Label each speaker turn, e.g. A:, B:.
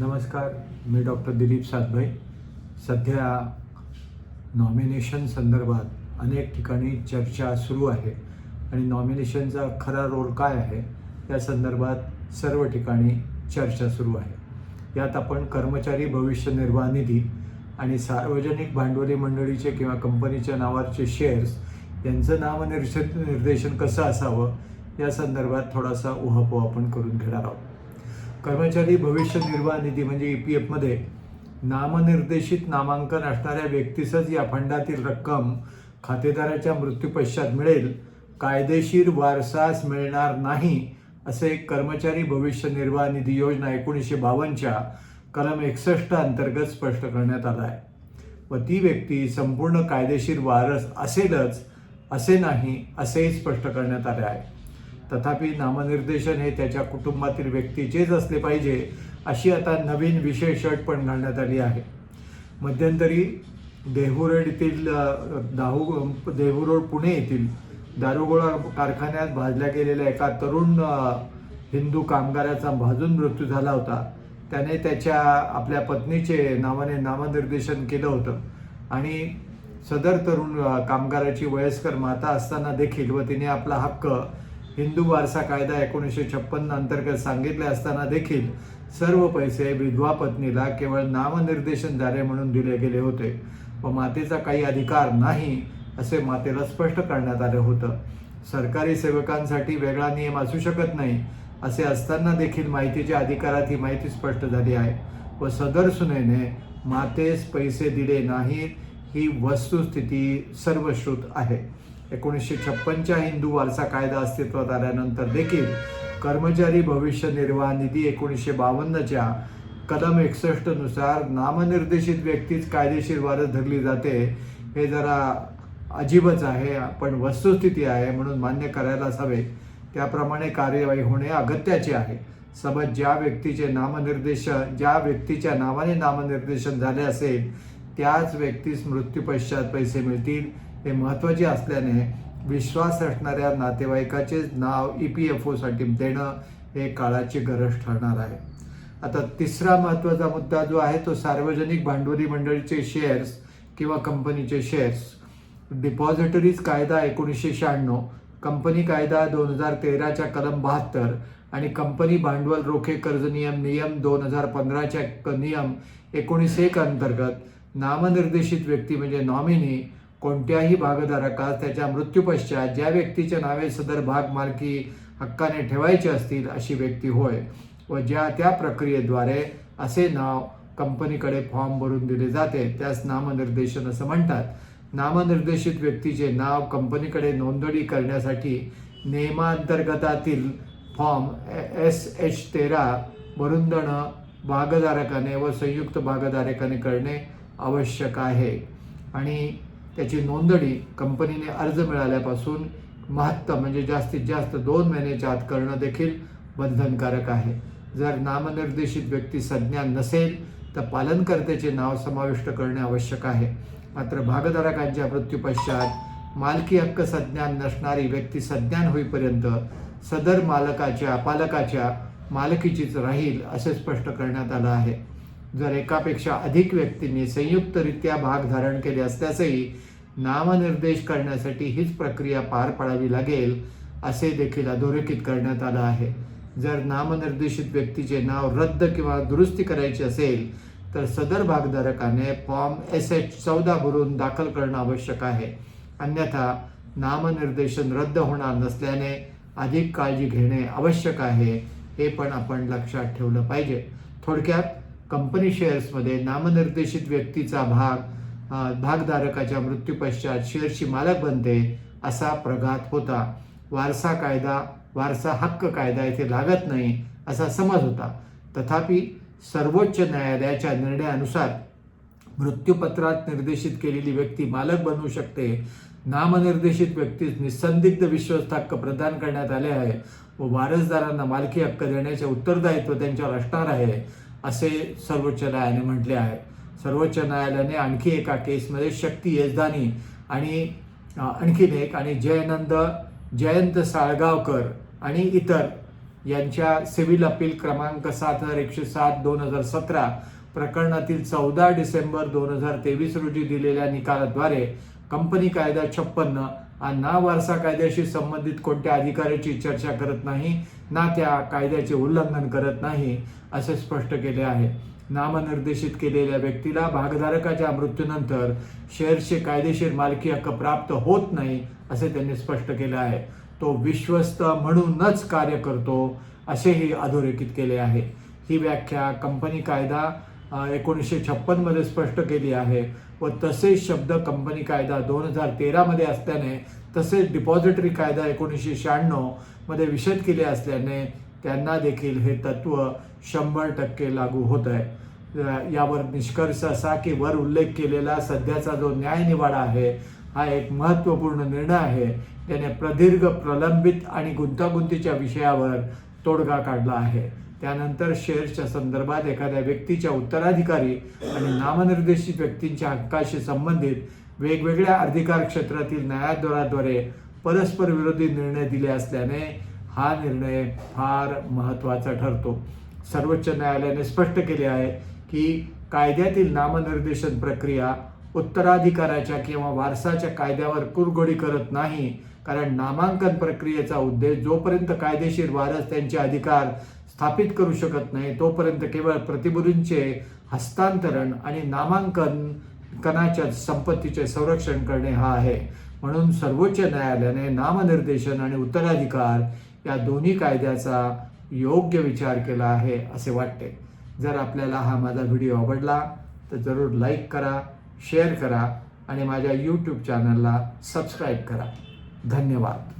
A: नमस्कार मी डॉक्टर दिलीप सातभाई. सध्या नॉमिनेशन संदर्भात अनेक ठिकाणी चर्चा सुरू आहे. आणि नॉमिनेशनचा खरा रोल काय आहे या संदर्भात सर्व ठिकाणी चर्चा सुरू आहे. यात आपण कर्मचारी भविष्य निर्वाह निधी आणि सार्वजनिक भांडवली मंडळीचे किंवा कंपनीच्या नावाचे शेअर्स यांचं नामनिर्श निर्देशन कसं असावं या संदर्भात थोडासा उहापोह आपण करून घेणार आहोत. कर्मचारी भविष्य निर्वाह निधी म्हणजे ई पी एफमध्ये नामनिर्देशित नामांकन असणाऱ्या व्यक्तीसच या फंडातील रक्कम खातेदाराच्या मृत्यूपश्चात मिळेल. कायदेशीर वारसास मिळणार नाही असे कर्मचारी भविष्य निर्वाह निधी योजना एकोणीसशे बावन्नच्या कलम एकसष्ट अंतर्गत स्पष्ट करण्यात आला आहे. व ती व्यक्ती संपूर्ण कायदेशीर वारस असेलच असे नाही असेही स्पष्ट करण्यात आले आहे. तथापि नामनिर्देशन हे त्याच्या कुटुंबातील व्यक्तीचेच असले पाहिजे अशी आता नवीन विशेष अट पण घालण्यात आली आहे. मध्यंतरी देहुरोड येथील दाहू देहुरोड पुणे येथील दारुगोळा कारखान्यात भाजल्या गेलेल्या एका तरुण हिंदू कामगाराचा भाजून मृत्यू झाला होता. त्याने त्याच्या आपल्या पत्नीचे नावाने नामनिर्देशन केलं होतं. आणि सदर तरुण कामगाराची वयस्कर माता असताना देखील व तिने आपला हक्क हिंदू वारसा कायदा एकोणीसशे छप्पन्न अंतर्गत सांगितले असताना देखील सर्व पैसे विधवा पत्नीला केवळ नामनिर्देशन झाले म्हणून दिले गेले होते. व मातेचा काही अधिकार नाही असे मातेला स्पष्ट करण्यात आलं होतं. सरकारी सेवकांसाठी वेगळा नियम असू शकत नाही असे असताना देखील माहितीच्या अधिकारात ही माहिती स्पष्ट झाली आहे. व सदर सुनेने मातेस पैसे दिले नाहीत ही वस्तुस्थिती सर्वश्रुत आहे. एकोणीसशे छप्पनच्या हिंदू वारसा कायदा अस्तित्वात आल्यानंतर देखील कर्मचारी भविष्य निर्वाह निधी एकोणीसशे बावन्नच्या कलम एकसष्टनुसार नामनिर्देशित व्यक्तीच कायदेशीर वारस धरली जाते. हे जरा अजीबच आहे पण वस्तुस्थिती आहे म्हणून मान्य करायलाच हवे. त्याप्रमाणे कार्यवाही होणे अगत्याचे आहे. सबत ज्या व्यक्तीचे नामनिर्देशन ज्या व्यक्तीच्या नावाने नामनिर्देशन झाले असेल त्याच व्यक्तीस मृत्यूपश्चात पैसे मिळतील. हे महत्त्वाचे असल्याने विश्वास असणाऱ्या नातेवाईकाचे नाव ई पी एफ ओसाठी देणं हे काळाची गरज ठरणार आहे. आता तिसरा महत्त्वाचा मुद्दा जो आहे तो सार्वजनिक भांडवली मंडळीचे शेअर्स किंवा कंपनीचे शेअर्स डिपॉझिटरीज कायदा एकोणीसशे शहाण्णव कंपनी कायदा दोन हजार तेराच्या कलम बहात्तर आणि कंपनी भांडवल रोखे कर्ज नियम नियम दोन हजार पंधराच्या क- नियम एकोणीस एक अंतर्गत नामनिर्देशित व्यक्ती म्हणजे नॉमिनी कोणत्याही भागधारकास त्याच्या मृत्यूपश्चात ज्या व्यक्तीच्या नावे सदर भाग मालकी हक्काने ठेवायचे असतील अशी व्यक्ती होय व ज्या त्या प्रक्रियेद्वारे असे नाव कंपनीकडे फॉर्म भरून दिले जाते त्यास नामनिर्देशन असं म्हणतात. नामनिर्देशित व्यक्तीचे नाव कंपनीकडे नोंदणी करण्यासाठी नियमांतर्गतातील फॉर्म एस एच तेरा भरून देणं भागधारकाने व संयुक्त भागधारकाने करणे आवश्यक आहे. आणि त्याची नोंदणी कंपनीने अर्ज मिळाल्यापासून महत्तम म्हणजे जास्तीत जास्त दोन महिन्याच्या आत करणं देखील बंधनकारक आहे. जर नामनिर्देशित व्यक्ती संज्ञा नसेल तर पालनकर्त्याचे नाव समाविष्ट करणे आवश्यक आहे. मात्र भागधारकांच्या मृत्यूपश्चात मालकी हक्क संज्ञान नसणारी व्यक्ती संज्ञान होईपर्यंत सदर मालकाच्या पालकाच्या मालकीचीच राहील असे स्पष्ट करण्यात आलं आहे. जर एकापेक्षा अधिक व्यक्तींनी संयुक्तरित्या भाग धारण केले असल्यासही नामनिर्देश करण्यासाठी हीच प्रक्रिया पार पाडावी लागेल असे देखील अधोरेखित करण्यात आलं आहे. जर नामनिर्देशित व्यक्तीचे नाव रद्द किंवा दुरुस्ती करायची असेल तर सदर भागधारकाने फॉर्म एस एच चौदा भरून दाखल करणं आवश्यक आहे. अन्यथा नामनिर्देशन रद्द होणार नसल्याने अधिक काळजी घेणे आवश्यक आहे हे पण आपण लक्षात ठेवलं पाहिजे. थोडक्यात कंपनी शेअर्समध्ये नामनिर्देशित व्यक्तीचा भाग भागधारकाच्या मृत्यूपश्चात शेअर्सची मालक बनते असा प्रघात होता. वारसा कायदा वारसा हक्क कायदा इथे लागत नाही असा समज होता. तथापि सर्वोच्च न्यायालयाच्या निर्णयानुसार मृत्यूपत्रात निर्देशित केलेली व्यक्ती मालक बनवू शकते. नामनिर्देशित व्यक्तीस निसंदिग्ध विश्वस्त हक्क प्रदान करण्यात आले आहे व वारसदारांना मालकी हक्क देण्याचे उत्तरदायित्व त्यांच्यावर असणार आहे. असे सर्वोच्च न्यायालयाने म्हटले आहे. सर्वोच्च न्यायालयाने आणखी एका केसमध्ये शक्ती येजदानी आणि आणखीन एक आणि जयनंद जयंत साळगावकर आणि इतर यांच्या सिव्हिल अपील क्रमांक सात हजार एकशे सात दोन हजार सतरा प्रकरणातील चौदा डिसेंबर दोन हजार तेवीस रोजी दिलेल्या निकालाद्वारे कंपनी कायदा छप्पन्न ना वारसा कायद्याशी संबंधित कोणत्या अधिकाऱ्याची चर्चा करत नाही ना त्या कायद्याचे उल्लंघन करत नाही असे स्पष्ट केले आहे. नामनिर्देशित केलेल्या व्यक्तीला भागधारकाच्या मृत्यूनंतर शेअर्सचे कायदेशीर मालकी हक्क प्राप्त होत नाही असे त्यांनी स्पष्ट केले आहे. तो विश्वस्त म्हणूनच कार्य करतो असेही अधोरेखित केले आहे. ही व्याख्या कंपनी कायदा एकोणीसशे छप्पनमध्ये स्पष्ट केली आहे व तसेच शब्द कंपनी कायदा दोन हजार तेरामध्ये असल्याने तसेच डिपॉझिटरी कायदा एकोणीसशे शहाण्णवमध्ये विशद केले असल्याने त्यांना देखील हे तत्त्व शंभर टक्के लागू होत आहे. यावर निष्कर्ष असा की वर उल्लेख केलेला सध्याचा जो न्यायनिवाडा आहे हा एक महत्त्वपूर्ण निर्णय आहे. त्याने प्रदीर्घ प्रलंबित आणि गुंतागुंतीच्या विषयावर तोडगा काढला आहे. त्यानंतर शेअर्सच्या संदर्भात एखाद्या व्यक्तीच्या उत्तराधिकारी आणि नामनिर्देशित व्यक्तींच्या हक्काशी संबंधित वेगवेगळ्या अधिकार क्षेत्रातील न्यायालयाद्वारे परस्पर विरोधी निर्णय दिले असल्याने हा निर्णय फार महत्त्वाचा ठरतो. सर्वोच्च न्यायालयाने स्पष्ट केले आहे की कायद्यातील नामनिर्देशन प्रक्रिया उत्तराधिकाराच्या किंवा वारसाच्या कायद्यावर कुरघोडी करत नाही कारण नामांकन प्रक्रियेचा उद्देश जोपर्यंत कायदेशीर वारस त्यांचे अधिकार स्थापित करू शकत नाही तोपर्यंत केवळ प्रतिभूतींचे हस्तांतरण आणि नामांकन कनाच्या संपत्तीचे संरक्षण करणे हा आहे. म्हणून सर्वोच्च न्यायालयाने नामनिर्देशन आणि उत्तराधिकार या दोन्ही कायद्याचा योग्य विचार केला आहे असे वाटते. जर आपल्याला हा माझा व्हिडिओ आवडला तर जरूर लाईक करा शेअर करा आणि माझ्या यूट्यूब चॅनलला सबस्क्राईब करा. धन्यवाद.